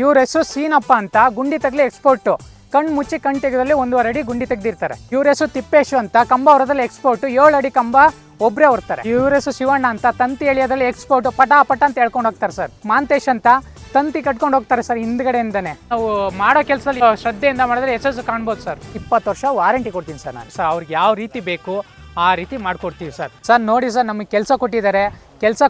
ಇವ್ರ ಹೆಸರು ಸೀನಪ್ಪ ಅಂತ ಗುಂಡಿ ತಗಲಿ ಎಕ್ಸ್ಪೋರ್ಟು ಕಣ್ಣು ಮುಚ್ಚಿ ಕಣ್ ತೆಗೆದಲ್ಲಿ ಒಂದೂವರೆ ಅಡಿ ಗುಂಡಿ ತೆಗ್ದಿರ್ತಾರೆ. ಇವ್ರ ಹೆಸರು ತಿಪ್ಪೇಶು ಅಂತ ಕಂಬ ಹೊರದಲ್ಲಿ ಎಕ್ಸ್ಪೋರ್ಟ್ ಏಳು ಅಡಿ ಕಂಬ ಒಬ್ಬರೇ ಹೊರ್ತಾರೆ. ಇವ್ರ ಹೆಸರು ಶಿವಣ್ಣ ಅಂತ ತಂತಿ ಎಳಿಯೋದಲ್ಲಿ ಎಕ್ಸ್ಪೋರ್ಟ್ ಪಟಾ ಪಟ ಅಂತ ಹೇಳ್ಕೊಂಡು ಹೋಗ್ತಾರೆ ಸರ್. ಮಾಂತೇಶ್ ಅಂತ ತಂತಿ ಕಟ್ಕೊಂಡು ಹೋಗ್ತಾರೆ ಸರ್ ಹಿಂದ್ಗಡೆಯಿಂದನೇ. ನಾವು ಮಾಡೋ ಕೆಲಸದಲ್ಲಿ ಶ್ರದ್ಧೆಯಿಂದ ಮಾಡಿದ್ರೆ ಯಶಸ್ಸು ಕಾಣ್ಬೋದು ಸರ್. ಇಪ್ಪತ್ತು ವರ್ಷ ವಾರಂಟಿ ಕೊಡ್ತೀನಿ ಸರ್ ನಾನು. ಸರ್ ಅವ್ರಿಗೆ ಯಾವ ರೀತಿ ಬೇಕು ಆ ರೀತಿ ಮಾಡ್ಕೊಡ್ತೀವಿ ಸರ್. ಸರ್ ನೋಡಿ ಸರ್ ನಮಗೆ ಕೆಲಸ ಕೊಟ್ಟಿದ್ದಾರೆ. ಕೆಲಸ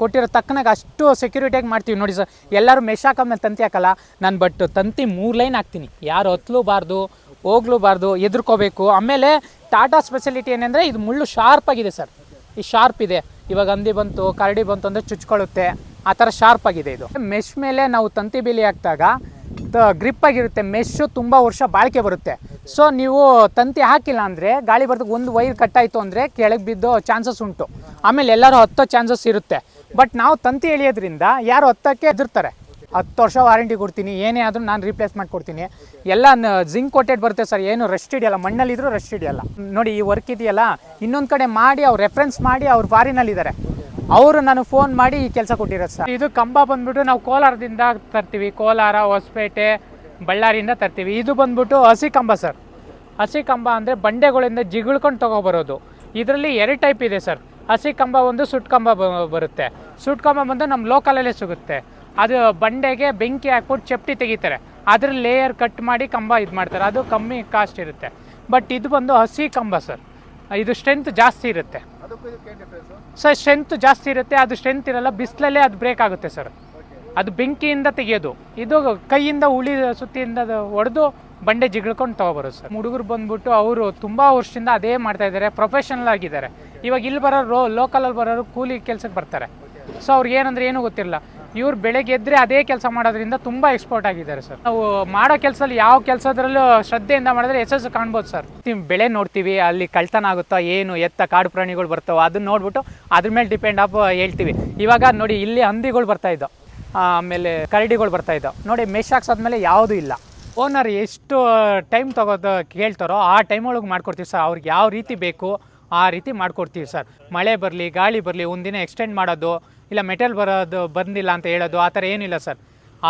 ಕೊಟ್ಟಿರೋ ತಕ್ಕನಾಗ ಅಷ್ಟು ಸೆಕ್ಯೂರಿಟಿಯಾಗಿ ಮಾಡ್ತೀವಿ. ನೋಡಿ ಸರ್, ಎಲ್ಲರೂ ಮೆಶ್ ಹಾಕದ್ಮೇಲೆ ತಂತಿ ಹಾಕಲ್ಲ. ನಾನು ಬಟ್ ತಂತಿ ಮೂರು ಲೈನ್ ಹಾಕ್ತೀನಿ. ಯಾರು ಹತ್ತಲೂಬಾರ್ದು ಹೋಗ್ಲೂಬಾರ್ದು, ಎದುರ್ಕೋಬೇಕು. ಆಮೇಲೆ ಟಾಟಾ ಸ್ಪೆಷಾಲಿಟಿ ಏನಂದರೆ ಇದು ಮುಳ್ಳು ಶಾರ್ಪ್ ಆಗಿದೆ ಸರ್. ಈ ಶಾರ್ಪ್ ಇದೆ. ಇವಾಗ ಹಂದಿ ಬಂತು, ಕರಡಿ ಬಂತು ಅಂದರೆ ಚುಚ್ಕೊಳ್ಳುತ್ತೆ. ಆ ಥರ ಶಾರ್ಪ್ ಆಗಿದೆ ಇದು. ಮೆಶ್ ಮೇಲೆ ನಾವು ತಂತಿ ಬೇಲಿ ಹಾಕಿದಾಗ ಗ್ರಿಪ್ ಆಗಿರುತ್ತೆ. ಮೆಶ್ಶು ತುಂಬ ವರ್ಷ ಬಾಳಿಕೆ ಬರುತ್ತೆ. ಸೊ ನೀವು ತಂತಿ ಹಾಕಿಲ್ಲ ಅಂದರೆ ಗಾಳಿ ಬರ್ದಕ್ಕೆ ಒಂದು ವೈರ್ ಕಟ್ಟಾಯಿತು ಅಂದರೆ ಕೆಳಗೆ ಬಿದ್ದೋ ಚಾನ್ಸಸ್ ಉಂಟು. ಆಮೇಲೆ ಎಲ್ಲರೂ ಹತ್ತೋ ಚಾನ್ಸಸ್ ಇರುತ್ತೆ. ಬಟ್ ನಾವು ತಂತಿ ಎಳೆಯೋದ್ರಿಂದ ಯಾರು ಹತ್ತಕ್ಕೆ ಎದುರ್ತಾರೆ ಹತ್ತು ವರ್ಷ ವಾರಂಟಿ ಕೊಡ್ತೀನಿ, ಏನೇ ಆದರೂ ನಾನು ರೀಪ್ಲೇಸ್ ಮಾಡಿಕೊಡ್ತೀನಿ. ಎಲ್ಲ ಜಿಂಕ್ ಕೋಟೆಡ್ ಬರುತ್ತೆ ಸರ್, ಏನು ರೆಸ್ಟ್ ಹಿಡಿಯಲ್ಲ ಮಣ್ಣಲ್ಲಿದ್ದರೂ ರೆಸ್ಟ್ ಹಿಡಿಯಲ್ಲ. ನೋಡಿ, ಈ ವರ್ಕ್ ಇದೆಯಲ್ಲ, ಇನ್ನೊಂದು ಕಡೆ ಮಾಡಿ, ಅವ್ರು ರೆಫರೆನ್ಸ್ ಮಾಡಿ, ಅವ್ರು ಫಾರಿನಲ್ಲಿದ್ದಾರೆ ಅವರು ನಾನು ಫೋನ್ ಮಾಡಿ ಈ ಕೆಲಸ ಕೊಟ್ಟಿರೋದು ಸರ್. ಇದು ಕಂಬ ಬಂದ್ಬಿಟ್ಟು ನಾವು ಕೋಲಾರದಿಂದ ತರ್ತೀವಿ. ಕೋಲಾರ, ಹೊಸಪೇಟೆ, ಬಳ್ಳಾರಿಯಿಂದ ತರ್ತೀವಿ. ಇದು ಬಂದ್ಬಿಟ್ಟು ಹಸಿ ಕಂಬ ಸರ್. ಹಸಿ ಕಂಬ ಅಂದರೆ ಬಂಡೆಗಳಿಂದ ಜಿಗುಳ್ಕೊಂಡು ತೊಗೊಬರೋದು ಇದರಲ್ಲಿ ಎರಡು ಟೈಪ್ ಇದೆ ಸರ್. ಹಸಿ ಕಂಬ ಒಂದು ಸುಟ್ ಕಂಬ ಬ- ಬರುತ್ತೆ. ಸುಟ್ ಕಂಬ ಬಂದು ನಮ್ಮ ಲೋಕಲಲ್ಲೇ ಸಿಗುತ್ತೆ. ಅದು ಬಂಡೆಗೆ ಬೆಂಕಿ ಹಾಕ್ಬಿಟ್ಟು ಚಪ್ಟಿ ತೆಗಿತಾರೆ. ಅದ್ರ ಲೇಯರ್ ಕಟ್ ಮಾಡಿ ಕಂಬ ಇದು ಮಾಡ್ತಾರೆ. ಅದು ಕಮ್ಮಿ ಕಾಸ್ಟ್ ಇರುತ್ತೆ. ಬಟ್ ಇದು ಬಂದು ಹಸಿ ಕಂಬ ಸರ್ ಇದು ಸ್ಟ್ರೆಂತ್ ಜಾಸ್ತಿ ಇರುತ್ತೆ. ಸರ್ ಸ್ಟ್ರೆಂತ್ ಜಾಸ್ತಿ ಇರುತ್ತೆ. ಅದು ಸ್ಟ್ರೆಂತ್ ಇರಲ್ಲ. ಬಿಸಿಲಲ್ಲೇ ಅದು ಬ್ರೇಕ್ ಆಗುತ್ತೆ ಸರ್ ಅದು ಬೆಂಕಿಯಿಂದ ತೆಗೆಯೋದು. ಇದು ಕೈಯಿಂದ ಉಳಿ ಸುತ್ತಿಯಿಂದ ಹೊಡೆದು ಬಂಡೆ ಜಿಗಳ್ಕೊಂಡು ತೊಗೊಬರೋದು ಸರ್. ಹುಡುಗರು ಬಂದ್ಬಿಟ್ಟು ಅವರು ತುಂಬ ವರ್ಷದಿಂದ ಅದೇ ಮಾಡ್ತಾ ಇದ್ದಾರೆ ಪ್ರೊಫೆಷನಲ್ ಆಗಿದ್ದಾರೆ. ಇವಾಗ ಇಲ್ಲಿ ಬರೋರು ರೋ ಲೋಕಲಲ್ಲಿ ಬರೋರು ಕೂಲಿ ಕೆಲಸಕ್ಕೆ ಬರ್ತಾರೆ. ಸೊ ಅವ್ರಿಗೆ ಏನಂದ್ರೆ ಏನೂ ಗೊತ್ತಿರಲ್ಲ ಇವ್ರು ಬೆಳಗ್ಗೆ ಎದ್ದರೆ ಅದೇ ಕೆಲಸ ಮಾಡೋದ್ರಿಂದ ತುಂಬ ಎಕ್ಸ್ಪೋರ್ಟ್ ಆಗಿದ್ದಾರೆ ಸರ್. ನಾವು ಮಾಡೋ ಕೆಲಸದಲ್ಲಿ ಯಾವ ಕೆಲಸದ್ರಲ್ಲೂ ಶ್ರದ್ಧೆಯಿಂದ ಮಾಡಿದ್ರೆ ಯಶಸ್ಸು ಕಾಣ್ಬೋದು ಸರ್. ನೀವು ಬೆಳೆ ನೋಡ್ತೀವಿ, ಅಲ್ಲಿ ಕಳ್ತನ ಆಗುತ್ತಾ ಏನು, ಎತ್ತ ಕಾಡು ಪ್ರಾಣಿಗಳು ಬರ್ತಾವೆ ಅದನ್ನ ನೋಡ್ಬಿಟ್ಟು ಅದ್ರ ಮೇಲೆ ಡಿಪೆಂಡ್ ಆಫ್ ಹೇಳ್ತೀವಿ. ಇವಾಗ ನೋಡಿ, ಇಲ್ಲಿ ಹಂದಿಗಳು ಬರ್ತಾ ಇದ್ದೋ, ಆಮೇಲೆ ಕರಡಿಗಳು ಬರ್ತಾ ಇದ್ದೋ, ನೋಡಿ ಮೆಶ್ ಹಾಕ್ಸಾದ್ಮೇಲೆ ಯಾವುದೂ ಇಲ್ಲ. ಓನರ್ ಎಷ್ಟು ಟೈಮ್ ತಗೋದು ಕೇಳ್ತಾರೋ ಆ ಟೈಮ್ ಒಳಗೆ ಮಾಡ್ಕೊಡ್ತೀವಿ ಸರ್. ಅವ್ರಿಗೆ ಯಾವ ರೀತಿ ಬೇಕು ಆ ರೀತಿ ಮಾಡ್ಕೊಡ್ತೀವಿ ಸರ್. ಮಳೆ ಬರಲಿ, ಗಾಳಿ ಬರಲಿ ಒಂದಿನ ಎಕ್ಸ್ಟೆಂಡ್ ಮಾಡೋದು, ಇಲ್ಲ ಮೆಟಲ್ ಬರೋದು, ಬಂದಿಲ್ಲ ಅಂತ ಹೇಳೋದು, ಆ ಥರ ಏನಿಲ್ಲ ಸರ್.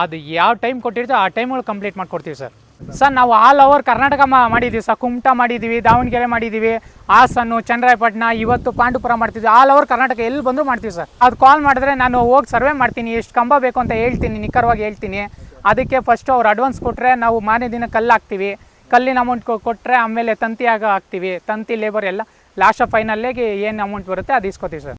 ಅದು ಯಾವ ಟೈಮ್ ಕೊಟ್ಟಿರ್ತೋ ಆ ಟೈಮ್ ಒಳಗೆ ಕಂಪ್ಲೀಟ್ ಮಾಡಿಕೊಡ್ತೀವಿ ಸರ್. ಸರ್ ನಾವು ಆಲ್ ಓವರ್ ಕರ್ನಾಟಕ ಮಾಡಿದ್ದೀವಿ ಸರ್ ಕುಮಟಾ ಮಾಡಿದ್ದೀವಿ ದಾವಣಗೆರೆ ಮಾಡಿದ್ದೀವಿ, ಹಾಸನ್ನು, ಚಂದ್ರಾಯಪಟ್ಟಣ, ಇವತ್ತು ಪಾಂಡುಪುರ ಮಾಡ್ತಿದ್ವಿ. ಆಲ್ ಓವರ್ ಕರ್ನಾಟಕ ಎಲ್ಲಿ ಬಂದರೂ ಮಾಡ್ತೀವಿ ಸರ್ ಅದು ಕಾಲ್ ಮಾಡಿದ್ರೆ ನಾನು ಹೋಗಿ ಸರ್ವೆ ಮಾಡ್ತೀನಿ. ಎಷ್ಟು ಕಂಬ ಬೇಕು ಅಂತ ಹೇಳ್ತೀನಿ, ನಿಖರವಾಗಿ ಹೇಳ್ತೀನಿ. ಅದಕ್ಕೆ ಫಸ್ಟು ಅವ್ರು ಅಡ್ವಾನ್ಸ್ ಕೊಟ್ಟರೆ ನಾವು ಮಾರನೇ ದಿನ ಕಲ್ಲು ಹಾಕ್ತೀವಿ. ಕಲ್ಲಿನ ಅಮೌಂಟ್ ಕೊಟ್ಟರೆ ಆಮೇಲೆ ತಂತಿ ಹಾಕ್ತೀವಿ. ತಂತಿ ಲೇಬರ್ ಎಲ್ಲ ಲಾಸ್ಟ್ ಫೈನಲ್ಲಿಗೆ ಏನು ಅಮೌಂಟ್ ಬರುತ್ತೆ ಅದು ಇಸ್ಕೊತೀವಿ ಸರ್